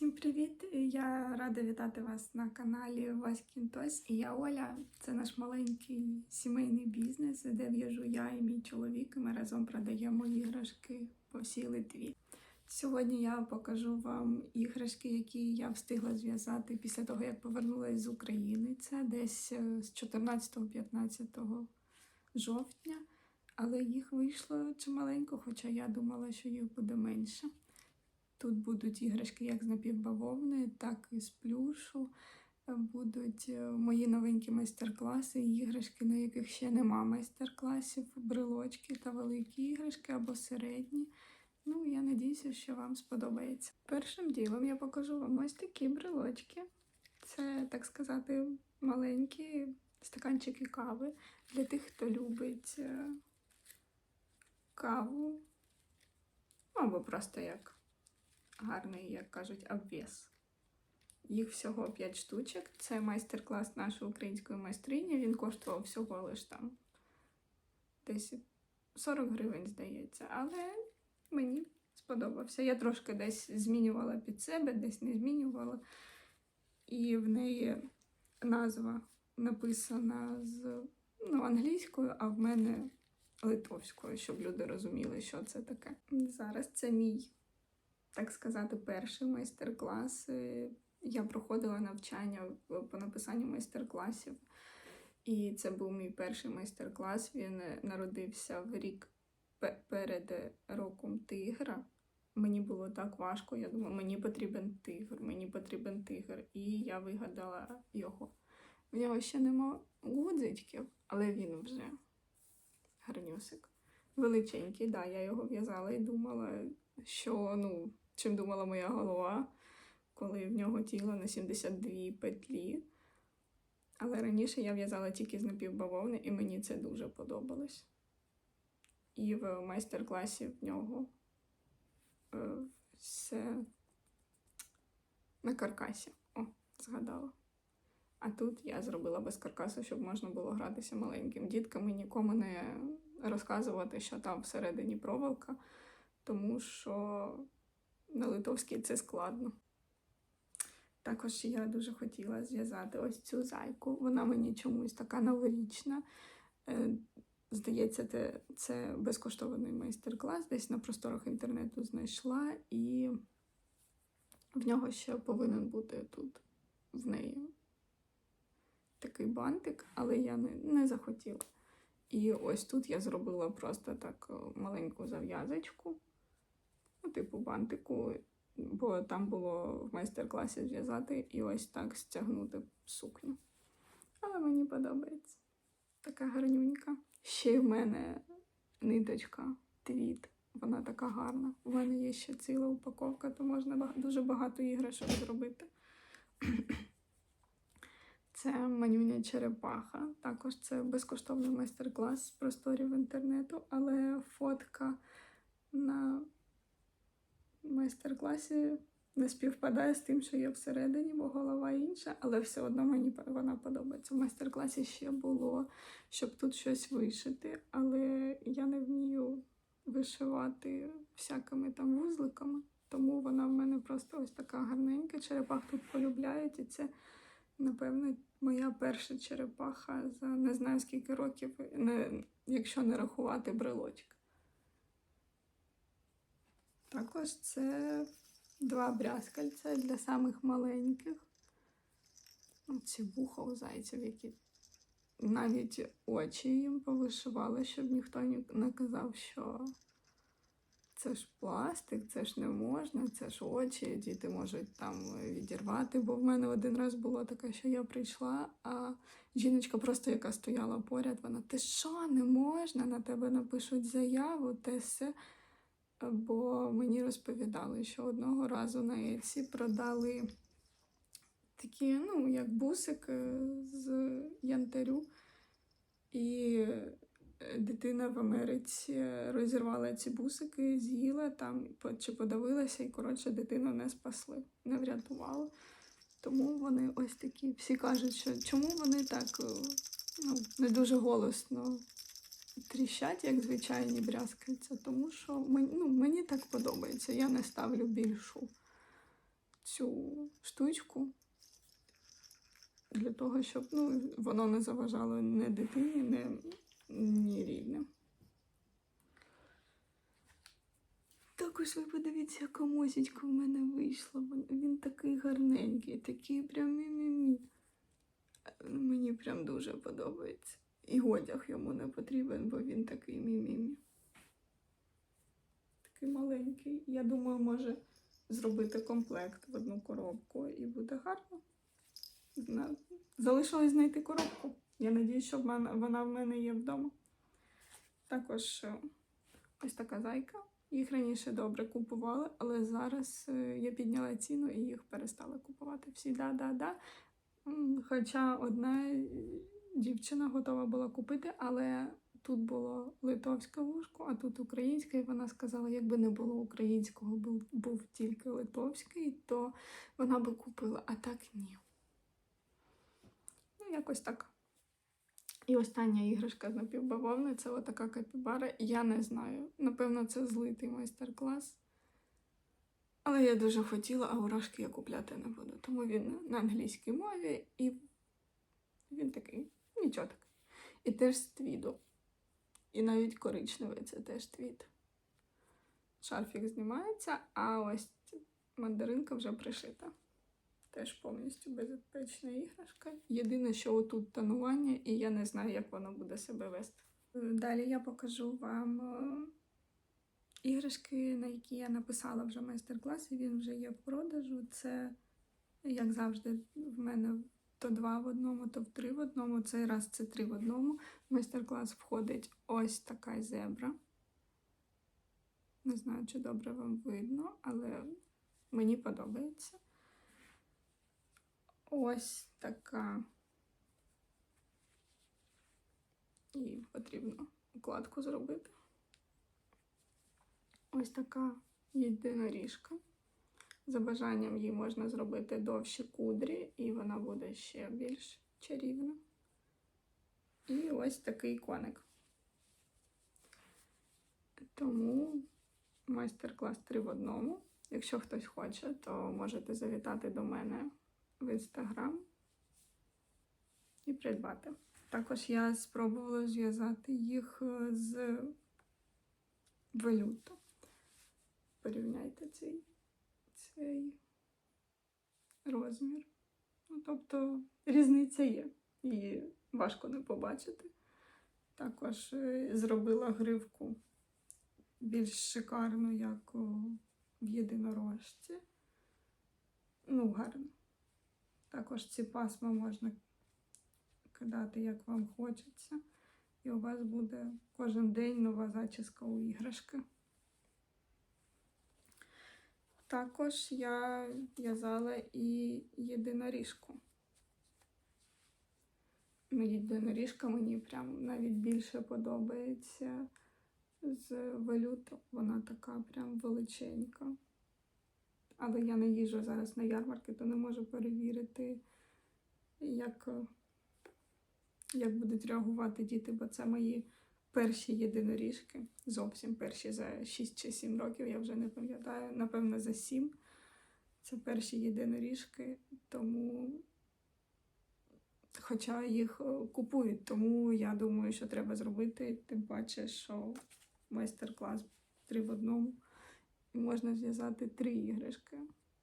Всім привіт! Я рада вітати вас на каналі Васькін Тось. І я Оля. Це наш маленький сімейний бізнес, де в'яжу я і мій чоловік. і Ми разом продаємо іграшки по всій Литві. Сьогодні я покажу вам іграшки, які я встигла зв'язати після того, як повернулася з України. Це десь е, з 14-15 жовтня, але їх вийшло чималенько, хоча я думала, що їх буде менше. Тут будуть іграшки як з напівбавовни, так і з плюшу. Е, Будуть е, мої новенькі майстер-класи, іграшки, на яких ще нема майстер-класів, брелочки та великі іграшки або середні. Ну, я надіюся, що вам сподобається. Першим ділом я покажу вам ось такі брелочки. Це, так сказати, маленькі стаканчики кави для тих, хто любить е, каву. Або просто як гарний, як кажуть, обвес. Їх всього 5 штучок. Це майстер-клас нашої української майстрині. Він коштував всього лиш там десь 40 гривень, здається. Але мені сподобався. Я трошки десь змінювала під себе, десь не змінювала. І в неї назва написана з ну, англійською, а в мене литовською, щоб люди розуміли, що це таке. Зараз це мій так сказати, перший майстер-клас. Е, Я проходила навчання по написанню майстер-класів, і це був мій перший майстер-клас. Він е, народився в рік перед роком тигра. Мені було так важко. Я думала, мені потрібен тигр, мені потрібен тигр. І я вигадала його. В нього ще нема гудзичків, але він вже гарнюсик. Величенький, да, я його в'язала і думала, що ну, чим думала моя голова, коли в нього тіло на 72 петлі. Але раніше я в'язала тільки з напівбавовни, і мені це дуже подобалось. І в майстер-класі в нього е, все на каркасі. О, згадала. А тут я зробила без каркасу, щоб можна було гратися маленьким діткам і нікому не розказувати, що там всередині проволока, тому що на литовській це складно. Також я дуже хотіла зв'язати ось цю зайку. Вона мені чомусь така новорічна. Е, Здається, це, безкоштовний майстер-клас, десь на просторах інтернету знайшла, і в нього ще повинен бути тут в неї такий бантик, але я не, не захотіла. І ось тут я зробила просто так маленьку зав'язочку, ну, типу бантику, бо там було в майстер-класі зв'язати і ось так стягнути сукню. Але мені подобається. Така гарнюнька. Ще й в мене ниточка твіт. Вона така гарна. У мене є ще ціла упаковка, то можна дуже багато іграшок зробити. Це манюня черепаха. Також це безкоштовний майстер-клас з просторів інтернету, але фотка на майстер-класі не співпадає з тим, що є всередині, бо голова інша, але все одно мені вона подобається. В майстер-класі ще було, щоб тут щось вишити, але я не вмію вишивати всякими там вузликами, тому вона в мене просто ось така гарненька. Черепах тут полюбляють, і це, напевно, моя перша черепаха за не знаю скільки років, не, якщо не рахувати брелочок. Також це два брязкальця для самих маленьких. Ці вуха у зайців, які навіть очі їм повишивали, щоб ніхто не казав, що це ж пластик, це ж не можна, це ж очі, діти можуть там відірвати. Бо в мене один раз було таке, що я прийшла, а жіночка просто, яка стояла поряд, вона ти що, не можна? На тебе напишуть заяву, те все. Бо мені розповідали, що одного разу на Etsy продали такі, ну, як бусики з янтарю. І е, дитина в Америці розірвала ці бусики, з'їла там чи подавилася, і коротше дитину не спасли, не врятували. Тому вони ось такі. Всі кажуть, що чому вони так е, ну, не дуже голосно тріщать, як звичайні брязкальця, тому що мені, ну, мені так подобається. Я не ставлю більшу цю штучку для того, щоб ну, воно не заважало ні дитині, ні, ні рідним. Також ви подивіться, яка мосічка в мене вийшла. Він такий гарненький, такий прям мі-мі-мі. Мені прям дуже подобається. І одяг йому не потрібен, бо він такий мі-мі-мі. Такий маленький. Я думаю, може зробити комплект в одну коробку і буде гарно. Залишилось знайти коробку. Я надіюсь, що вона в мене є вдома. Також е, ось така зайка. Їх раніше добре купували, але зараз е, я підняла ціну і їх перестали купувати. Всі да-да-да. Хоча одна дівчина готова була купити, але тут було литовське вушко, а тут українське, і вона сказала, якби не було українського, був, був тільки литовський, то вона би купила, а так ні. Ну, якось так. І остання іграшка з напівбавовни це отака капібара. Я не знаю. Напевно, це злитий майстер-клас. Але я дуже хотіла, а уражки я купляти не буду. Тому він на англійській мові і він такий, нічого так. І теж з твіду. І навіть коричневий це теж твід. Шарфік знімається, а ось мандаринка вже пришита. Теж повністю безпечна іграшка. Єдине, що отут тонування, і я не знаю, як воно буде себе вести. Далі я покажу вам е, іграшки, на які я написала вже майстер-клас, і він вже є в продажу. Це, як завжди, в мене то два в одному, то в три в одному. Цей раз це три в одному. В майстер-клас входить ось така зебра. Не знаю, чи добре вам видно, але мені подобається. Ось така. І потрібно укладку зробити. Ось така єдиноріжка. За бажанням її можна зробити довші кудрі, і вона буде ще більш чарівна. І ось такий коник. Тому майстер-клас 3 в одному. Якщо хтось хоче, то можете завітати до мене в інстаграм і придбати. Також я спробувала зв'язати їх е, з велюту. Порівняйте цей, цей розмір. Ну, тобто різниця є, її важко не побачити. Також е, зробила гривку більш шикарну, як в єдинорожці. Ну, гарно. Також ці пасма можна кидати, як вам хочеться. І у вас буде кожен день нова зачіска у іграшки. Також я в'язала і єдиноріжку. Ну, єдиноріжка мені прям навіть більше подобається з валюту. Вона така прям величенька. Але я не їжджу зараз на ярмарки, то не можу перевірити, як, як будуть реагувати діти, бо це мої перші єдиноріжки. Зовсім перші за 6 чи 7 років, я вже не пам'ятаю, напевно, за 7. Це перші єдиноріжки, тому, хоча їх е, купують, тому я думаю, що треба зробити, тим паче, що майстер-клас три в одному. І можна зв'язати три іграшки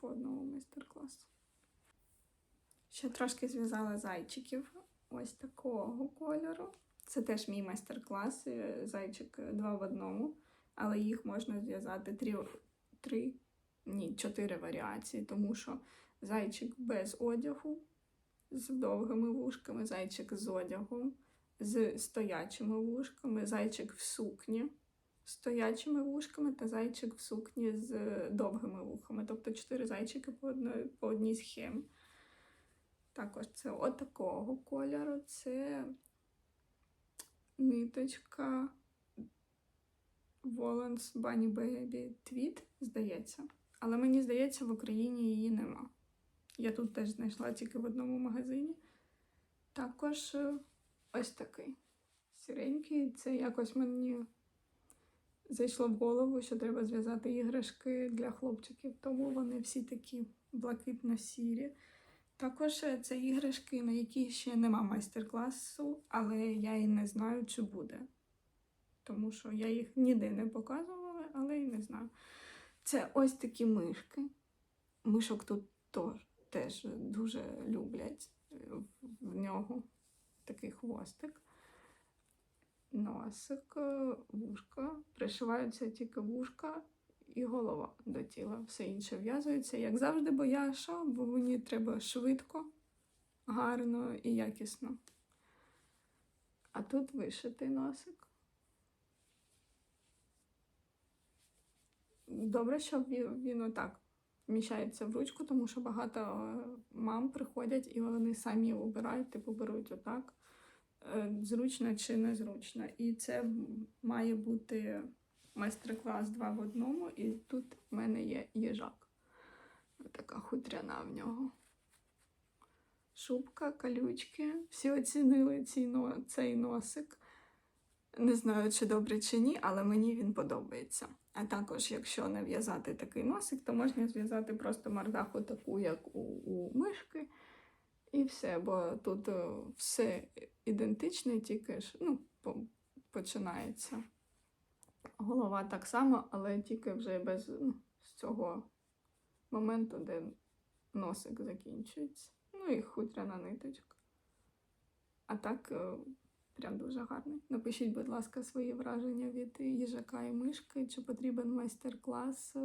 по одному майстер-класу. Ще трошки зв'язала зайчиків ось такого кольору. Це теж мій майстер-клас, е, зайчик е, два в одному, але їх можна зв'язати три, три, ні, чотири варіації, тому що зайчик без одягу, з довгими вушками, зайчик з одягом, з стоячими вушками, зайчик в сукні з стоячими вушками та зайчик в сукні з довгими вухами. Тобто чотири зайчики по одній, по одній схемі. Також це отакого кольору. Це ниточка Воланс Bunny Baby Tweed, здається. Але мені здається, в Україні її нема. Я тут теж знайшла тільки в одному магазині. Також е, ось такий сіренький. Це якось мені зайшло в голову, що треба зв'язати іграшки для хлопчиків, тому вони всі такі блакитно-сірі. Також е, це іграшки, на які ще нема майстер-класу, але я і не знаю, чи буде. Тому що я їх ніде не показувала, але і не знаю. Це ось такі мишки. Мишок тут теж дуже люблять в- в нього такий хвостик. Носик, е, вушка. Пришиваються тільки вушка і голова до тіла. Все інше в'язується, як завжди, бо я що, бо мені треба швидко, гарно і якісно. А тут вишитий носик. Добре, що він, отак вміщається в ручку, тому що багато е, мам приходять і вони самі обирають, типу беруть отак. е, Зручно чи незручно. І це має бути майстер-клас два в одному, і тут в мене є їжак. Така хутряна в нього. Шубка, калючки. Всі оцінили цей, но- цей носик. Не знаю, чи добре чи ні, але мені він подобається. А також, якщо не в'язати такий носик, то можна зв'язати просто мордаху таку, як у, у мишки, і все. Бо тут е, все ідентичне, тільки ж ну, починається. Голова так само, але тільки вже без ну, цього моменту, де носик закінчується. Ну і хутряна ниточка. А так, е, прям дуже гарний. Напишіть, будь ласка, свої враження від їжака і мишки, чи потрібен майстер-клас.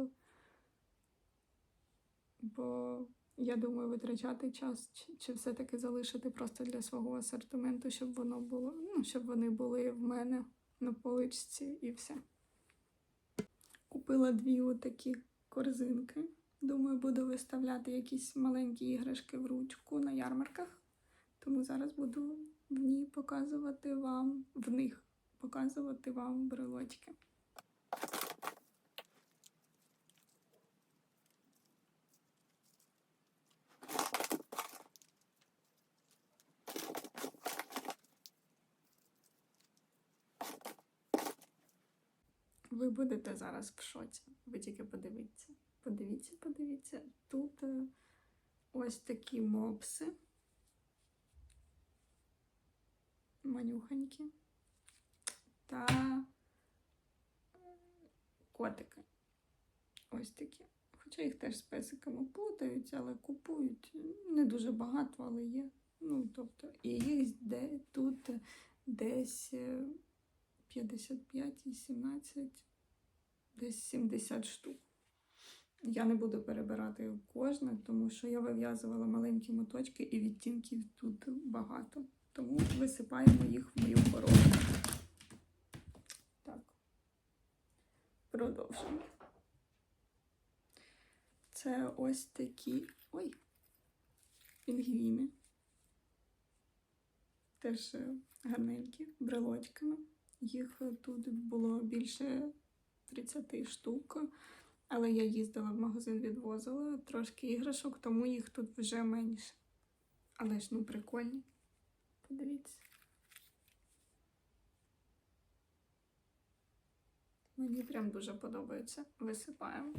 Бо я думаю, витрачати час, чи, чи все-таки залишити просто для свого асортименту, щоб воно було, ну, щоб вони були в мене на поличці і все. Купила дві отакі корзинки. Думаю, буду виставляти якісь маленькі іграшки в ручку на ярмарках. Тому зараз буду в ній показувати вам, в них показувати вам брелочки. Ви будете зараз в шоці. Ви тільки подивіться. Подивіться, подивіться. Тут е, ось такі мопси. Манюхонькі. Та е, котики. Ось такі. Хоча їх теж з песиками плутають, але купують не дуже багато, але є. Ну, тобто, і їх де, тут десь е, 55 і 17, десь 70 штук. Я не буду перебирати кожне, тому що я вив'язувала маленькі моточки і відтінків тут багато. Тому висипаємо їх в мою коробку. Так. Продовжуємо. Це ось такі. Ой, пінгвіни. Теж гарненькі, брелочками. Їх тут було більше 30 штук, але я їздила в магазин, відвозила трошки іграшок, тому їх тут вже менше. Але ж ну прикольні. Подивіться. Мені прям дуже подобається. Висипаємо.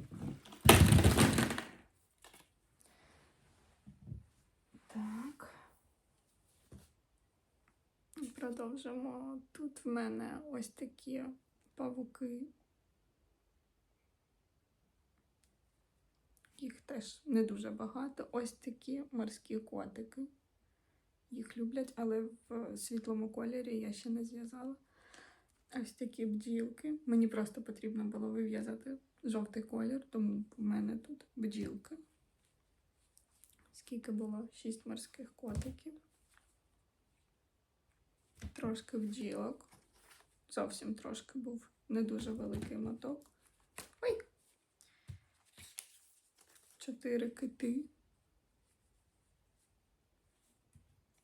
Так. Продовжимо. Тут в мене ось такі павуки. Їх теж не дуже багато. Ось такі морські котики. Їх люблять, але в світлому кольорі я ще не зв'язала. Ось такі бджілки. Мені просто потрібно було вив'язати жовтий колір, тому в мене тут бджілки. Скільки було? Шість морських котиків. Трошки бджілок. Зовсім трошки був не дуже великий моток. Ой! Чотири кити.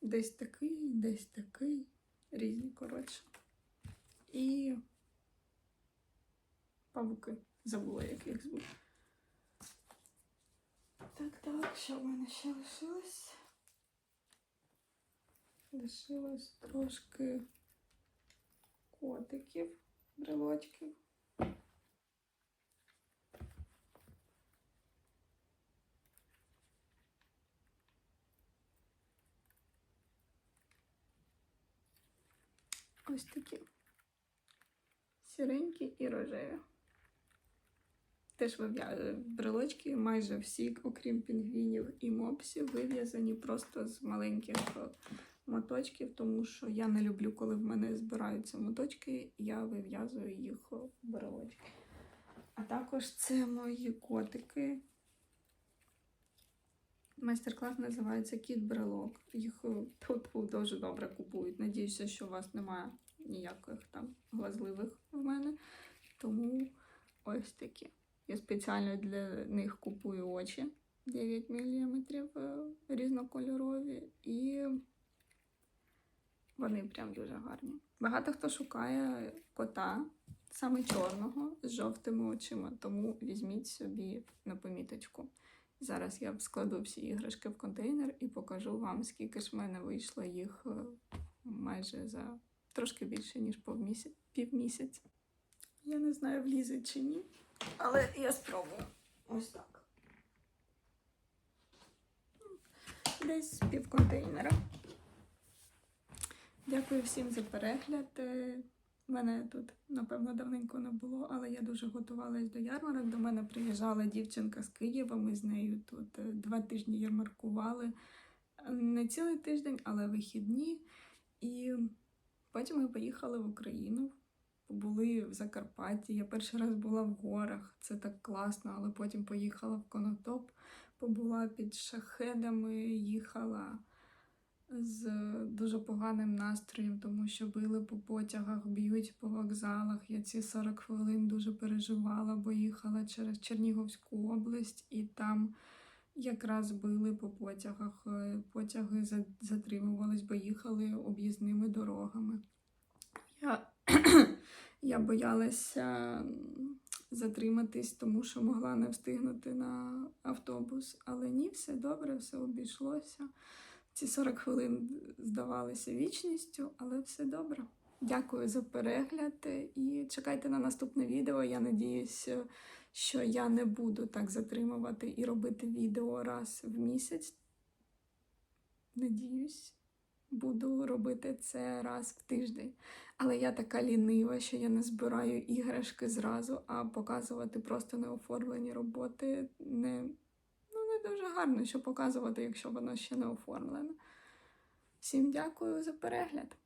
Десь такий, десь такий. Різні, коротше. І павуки. Забула, як їх звуть. Так, так, що в мене ще лишилось? Лишилось трошки котиків, брелочків. Ось такі сіренькі і рожеві. Теж брелочки майже всі, окрім пінгвінів і мопсів, вив'язані просто з маленьких моточків, тому що я не люблю, коли в мене збираються моточки, я вив'язую їх в брелочки. А також це мої котики. Майстер-клас називається Кіт Брелок. Їх е, тьфу-тьфу, дуже добре купують. Надіюся, що у вас немає ніяких там глазливих в мене. Тому ось такі. Я спеціально для них купую очі 9 мм різнокольорові, і вони прям дуже гарні. Багато хто шукає кота саме чорного з жовтими очима, тому візьміть собі на поміточку. Зараз я складу всі іграшки в контейнер і покажу вам, скільки ж в мене вийшло їх е, майже за трошки більше, ніж півмісяця. Я не знаю, влізе чи ні, але я спробую. Ось так. Десь пів контейнера. Дякую всім за перегляд. Е, Мене тут, напевно, давненько не було, але я дуже готувалась до ярмарок. До мене приїжджала дівчинка з Києва. Ми з нею тут е, два тижні ярмаркували. Не цілий тиждень, але вихідні. І потім ми поїхали в Україну. Були в Закарпатті. Я перший раз була в горах. Це так класно, але потім поїхала в Конотоп, побула під шахедами, їхала з дуже поганим настроєм, тому що били по потягах, б'ють по вокзалах. Я ці 40 хвилин дуже переживала, бо їхала через Чернігівську область, і там якраз били по потягах. Е, Потяги затримувались, бо їхали об'їзними дорогами. Я, я боялася затриматись, тому що могла не встигнути на автобус. Але ні, все добре, все обійшлося. Ці 40 хвилин здавалися вічністю, але все добре. Дякую за перегляд і чекайте на наступне відео. Я надіюся, що я не буду так затримувати і робити відео раз в місяць. Надіюсь, буду робити це раз в тиждень. Але я така лінива, що я не збираю іграшки зразу, а показувати просто неоформлені роботи не дуже гарно, що показувати, якщо воно ще не оформлене. Всім дякую за перегляд!